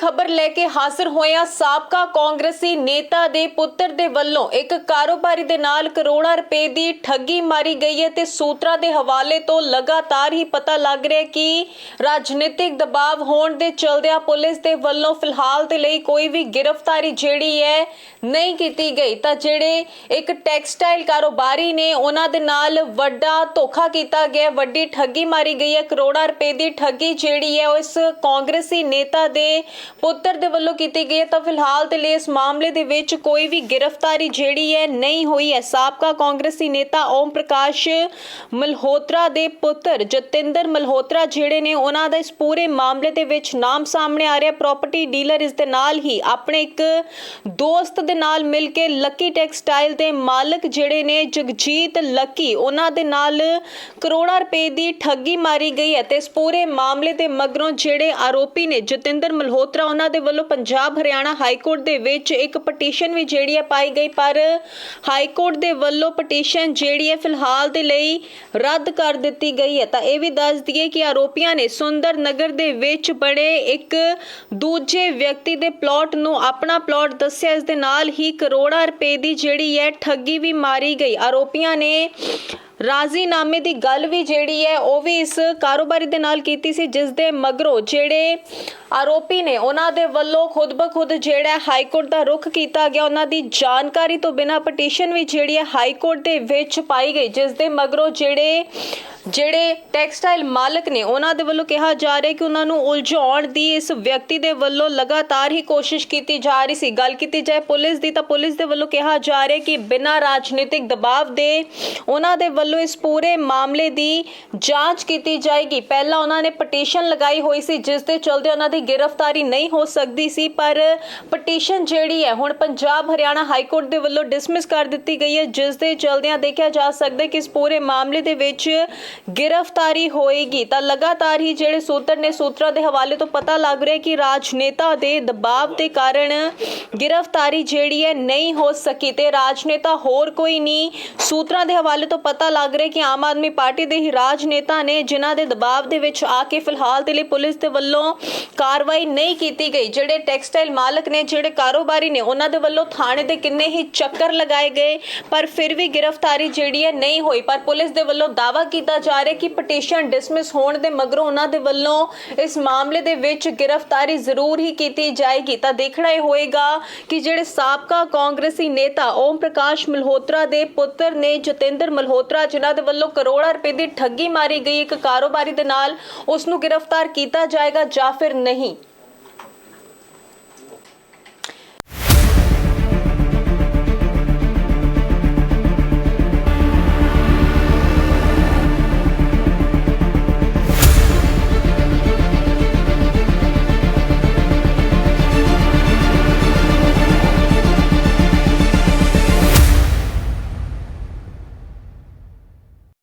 ਖਬਰ ਲੈ ਕੇ ਹਾਜ਼ਰ ਹੋਇਆ ਸਾਬਕਾ ਕਾਂਗਰਸੀ ਨੇਤਾ ਦੇ ਪੁੱਤਰ ਦੇ ਵੱਲੋਂ ਇੱਕ ਕਾਰੋਬਾਰੀ ਦੇ ਨਾਲ ਕਰੋੜਾਂ ਰੁਪਏ ਦੀ ਠੱਗੀ ਮਾਰੀ ਗਈ ਹੈ ਤੇ ਸੂਤਰਾਂ ਦੇ ਹਵਾਲੇ ਤੋਂ ਲਗਾਤਾਰ ਹੀ ਪਤਾ ਲੱਗ ਰਿਹਾ ਕਿ ਰਾਜਨੀਤਿਕ ਦਬਾਅ ਹੋਣ ਦੇ ਚਲਦਿਆਂ ਪੁਲਿਸ ਦੇ ਵੱਲੋਂ ਫਿਲਹਾਲ ਦੇ ਲਈ ਕੋਈ ਵੀ ਗ੍ਰਿਫਤਾਰੀ ਜਿਹੜੀ ਹੈ ਨਹੀਂ ਕੀਤੀ ਗਈ। ਤਾਂ ਜਿਹੜੇ ਇੱਕ ਟੈਕਸਟਾਈਲ ਕਾਰੋਬਾਰੀ ਨੇ, ਉਹਨਾਂ ਦੇ ਨਾਲ ਵੱਡਾ ਧੋਖਾ ਕੀਤਾ ਗਿਆ, ਵੱਡੀ ਠੱਗੀ ਮਾਰੀ ਗਈ ਹੈ, ਕਰੋੜਾਂ ਰੁਪਏ ਦੀ ਠੱਗੀ ਜਿਹੜੀ ਹੈ, ਉਹ ਇਸ ਕਾਂਗਰਸੀ ਨੇਤਾ ਦੇ ਪੁੱਤਰ ਦੇ ਵੱਲੋਂ ਕੀਤੀ ਗਈ ਹੈ, ਤਾਂ ਫਿਲਹਾਲ ਦੇ ਲਈ ਇਸ ਮਾਮਲੇ ਦੇ ਵਿੱਚ ਕੋਈ ਵੀ ਗ੍ਰਿਫਤਾਰੀ ਜਿਹੜੀ ਹੈ ਨਹੀਂ ਹੋਈ ਹੈ। ਸਾਬਕਾ ਕਾਂਗਰਸੀ ਨੇਤਾ ਓਮ ਪ੍ਰਕਾਸ਼ ਮਲਹੋਤਰਾ ਦੇ ਪੁੱਤਰ ਜਤਿੰਦਰ ਮਲਹੋਤਰਾ ਜਿਹੜੇ ਨੇ, ਉਹਨਾਂ ਦਾ ਇਸ ਪੂਰੇ ਮਾਮਲੇ ਦੇ ਵਿੱਚ ਨਾਮ ਸਾਹਮਣੇ ਆ ਰਿਹਾ। ਪ੍ਰਾਪਰਟੀ ਡੀਲਰ ਇਸ ਦੇ ਨਾਲ ਹੀ ਆਪਣੇ ਇੱਕ ਦੋਸਤ ਦੇ ਨਾਲ ਮਿਲ ਕੇ ਲੱਕੀ ਟੈਕਸਟਾਈਲ ਦੇ ਮਾਲਕ ਜਿਹੜੇ ਨੇ, ਜਗਜੀਤ ਲੱਕੀ ਉਹਨਾਂ ਦੇ ਨਾਲ ਕਰੋੜਾਂ ਰੁਪਏ ਦੀ ਠੱਗੀ ਮਾਰੀ ਗਈ ਹੈ ਤੇ ਇਸ ਪੂਰੇ ਮਾਮਲੇ ਦੇ ਮਗਰੋਂ ਜਿਹੜੇ ਆਰੋਪੀ ਨੇ, ਜਤਿੰਦਰ ਮਲਹੋਤਰਾ ਉਹਨਾਂ ਦੇ ਵੱਲੋਂ ਪੰਜਾਬ ਹਰਿਆਣਾ ਹਾਈ ਕੋਰਟ ਦੇ ਵਿੱਚ ਇੱਕ ਪਟੀਸ਼ਨ ਵੀ ਜਿਹੜੀ ਹੈ ਪਾਈ ਗਈ, ਪਰ ਹਾਈ ਕੋਰਟ ਦੇ ਵੱਲੋਂ ਪਟੀਸ਼ਨ ਜਿਹੜੀ ਹੈ ਫਿਲਹਾਲ ਦੇ ਲਈ ਰੱਦ ਕਰ ਦਿੱਤੀ ਗਈ ਹੈ। ਤਾਂ ਇਹ ਵੀ ਦੱਸ ਦਈਏ ਕਿ ਆਰੋਪੀਆਂ ਨੇ ਸੁੰਦਰ ਨਗਰ ਦੇ ਵਿੱਚ ਬੜੇ ਇੱਕ ਦੂਜੇ ਵਿਅਕਤੀ ਦੇ ਪਲਾਟ ਨੂੰ ਆਪਣਾ ਪਲਾਟ ਦੱਸਿਆ, ਇਸ ਦੇ ਨਾਲ ਹੀ ਕਰੋੜਾਂ ਰੁਪਏ ਦੀ ਜਿਹੜੀ ਹੈ ਠੱਗੀ ਵੀ ਮਾਰੀ ਗਈ। ਆਰੋਪੀਆਂ ਨੇ ਰਾਜ਼ੀਨਾਮੇ ਦੀ ਗੱਲ ਵੀ ਜਿਹੜੀ ਹੈ, ਉਹ ਵੀ ਇਸ ਕਾਰੋਬਾਰੀ ਦੇ ਨਾਲ ਕੀਤੀ ਸੀ, ਜਿਸ ਦੇ ਮਗਰੋਂ ਜਿਹੜੇ ਆਰੋਪੀ ਨੇ, ਉਹਨਾਂ ਦੇ ਵੱਲੋਂ ਖੁਦ ਬਖੁਦ ਜਿਹੜਾ ਹਾਈ ਕੋਰਟ ਦਾ ਰੁਖ ਕੀਤਾ ਗਿਆ। ਉਹਨਾਂ ਦੀ ਜਾਣਕਾਰੀ ਤੋਂ ਬਿਨਾਂ ਪਟੀਸ਼ਨ ਵੀ ਜਿਹੜੀ ਹੈ, ਹਾਈ ਕੋਰਟ ਦੇ ਵਿੱਚ ਪਾਈ ਗਈ, ਜਿਸ ਦੇ ਮਗਰੋਂ ਜਿਹੜੇ ਜਿਹੜੇ ਟੈਕਸਟਾਈਲ ਮਾਲਕ ਨੇ, ਉਹਨਾਂ ਦੇ ਵੱਲੋਂ ਕਿਹਾ ਜਾ ਰਿਹਾ ਕਿ ਉਹਨਾਂ ਨੂੰ ਉਲਝਾਉਣ ਦੀ ਇਸ ਵਿਅਕਤੀ ਦੇ ਵੱਲੋਂ ਲਗਾਤਾਰ ਹੀ ਕੋਸ਼ਿਸ਼ ਕੀਤੀ ਜਾ ਰਹੀ ਸੀ। ਗੱਲ ਕੀਤੀ ਜਾਏ ਪੁਲਿਸ ਦੀ, ਤਾਂ ਪੁਲਿਸ ਦੇ ਵੱਲੋਂ ਕਿਹਾ ਜਾ ਰਿਹਾ ਕਿ ਬਿਨਾਂ ਰਾਜਨੀਤਿਕ ਦਬਾਅ ਦੇ ਉਹਨਾਂ ਦੇ ਵੱਲੋਂ ਇਸ ਪੂਰੇ ਮਾਮਲੇ ਦੀ ਜਾਂਚ ਕੀਤੀ ਜਾਏਗੀ। ਪਹਿਲਾਂ ਉਹਨਾਂ ਨੇ ਪਟੀਸ਼ਨ ਲਗਾਈ ਹੋਈ ਸੀ, ਜਿਸ ਦੇ ਚਲਦੇ ਉਹਨਾਂ ਦੀ ਗ੍ਰਿਫਤਾਰੀ ਨਹੀਂ ਹੋ ਸਕਦੀ ਸੀ, ਪਰ ਪਟੀਸ਼ਨ ਜਿਹੜੀ ਹੈ, ਹੁਣ ਪੰਜਾਬ ਹਰਿਆਣਾ ਹਾਈ ਕੋਰਟ ਦੇ ਵੱਲੋਂ ਡਿਸਮਿਸ ਕਰ ਦਿੱਤੀ ਗਈ ਹੈ, ਜਿਸ ਦੇ ਚਲਦਿਆਂ ਦੇਖਿਆ ਜਾ ਸਕਦਾ ਕਿ ਇਸ ਪੂਰੇ ਮਾਮਲੇ ਦੇ ਵਿੱਚ ਗ੍ਰਿਫਤਾਰੀ ਹੋਏਗੀ। ਤਾਂ ਲਗਾਤਾਰ ਹੀ ਜਿਹੜੇ ਸੂਤਰ ਨੇ ਸੂਤਰਾਂ ਦੇ ਹਵਾਲੇ ਤੋਂ ਪਤਾ ਲੱਗ ਰਿਹਾ ਕਿ ਰਾਜਨੇਤਾ ਦੇ ਦਬਾਅ ਦੇ ਕਾਰਨ ਗ੍ਰਿਫਤਾਰੀ ਜਿਹੜੀ ਹੈ, ਨਹੀਂ ਹੋ ਸਕੀ ਤੇ ਰਾਜਨੇਤਾ ਹੋਰ ਕੋਈ ਨਹੀਂ। ਸੂਤਰਾਂ ਦੇ ਹਵਾਲੇ ਤੋਂ ਪਤਾ ਲੱਗ ਰਿਹਾ ਕਿ ਆਮ ਆਦਮੀ ਪਾਰਟੀ ਦੇ ਹੀ ਰਾਜਨੇਤਾ ਨੇ ਜਿਨ੍ਹਾਂ ਦੇ ਦਬਾਅ ਦੇ ਵਿੱਚ ਆ ਕੇ ਫਿਲਹਾਲ ਦੇ ਲਈ ਪੁਲਿਸ ਦੇ ਵੱਲੋਂ ਕਾਰਵਾਈ ਨਹੀਂ ਕੀਤੀ ਗਈ। ਜਿਹੜੇ ਟੈਕਸਟਾਈਲ ਮਾਲਕ ਨੇ, ਜਿਹੜੇ ਕਾਰੋਬਾਰੀ ਨੇ, ਉਹਨਾਂ ਦੇ ਵੱਲੋਂ ਥਾਣੇ ਦੇ ਕਿੰਨੇ ਹੀ ਚੱਕਰ ਲਗਾਏ ਗਏ, ਪਰ ਫਿਰ ਵੀ ਗ੍ਰਿਫਤਾਰੀ ਜਿਹੜੀ ਹੈ ਨਹੀਂ ਹੋਈ। ਪਰ ਪੁਲਿਸ ਦੇ ਵੱਲੋਂ ਦਾਅਵਾ ਕੀਤਾ ਜਾ ਰਿਹਾ ਕਿ ਪਟੀਸ਼ਨ ਡਿਸਮਿਸ ਹੋਣ ਦੇ ਮਗਰੋਂ ਉਹਨਾਂ ਦੇ ਵੱਲੋਂ ਇਸ ਮਾਮਲੇ ਦੇ ਵਿੱਚ ਗ੍ਰਿਫਤਾਰੀ ਜ਼ਰੂਰ ਹੀ ਕੀਤੀ ਜਾਏਗੀ। ਤਾਂ ਦੇਖਣਾ ਇਹ ਹੋਏਗਾ ਕਿ ਜਿਹੜੇ ਸਾਬਕਾ ਕਾਂਗਰਸੀ ਨੇਤਾ ਓਮ ਪ੍ਰਕਾਸ਼ ਮਲਹੋਤਰਾ ਦੇ ਪੁੱਤਰ ਨੇ, ਜਤਿੰਦਰ ਮਲਹੋਤਰਾ ਜਿਨ੍ਹਾਂ ਦੇ ਵੱਲੋਂ ਕਰੋੜਾਂ ਰੁਪਏ ਦੀ ਠੱਗੀ ਮਾਰੀ ਗਈ, ਇੱਕ ਕਾਰੋਬਾਰੀ ਦੇ ਨਾਲ ਉਸ ਨੂੰ ਗ੍ਰਿਫਤਾਰ ਕੀਤਾ ਜਾਏਗਾ ਜਾਂ ਫਿਰ ਨਹੀਂ।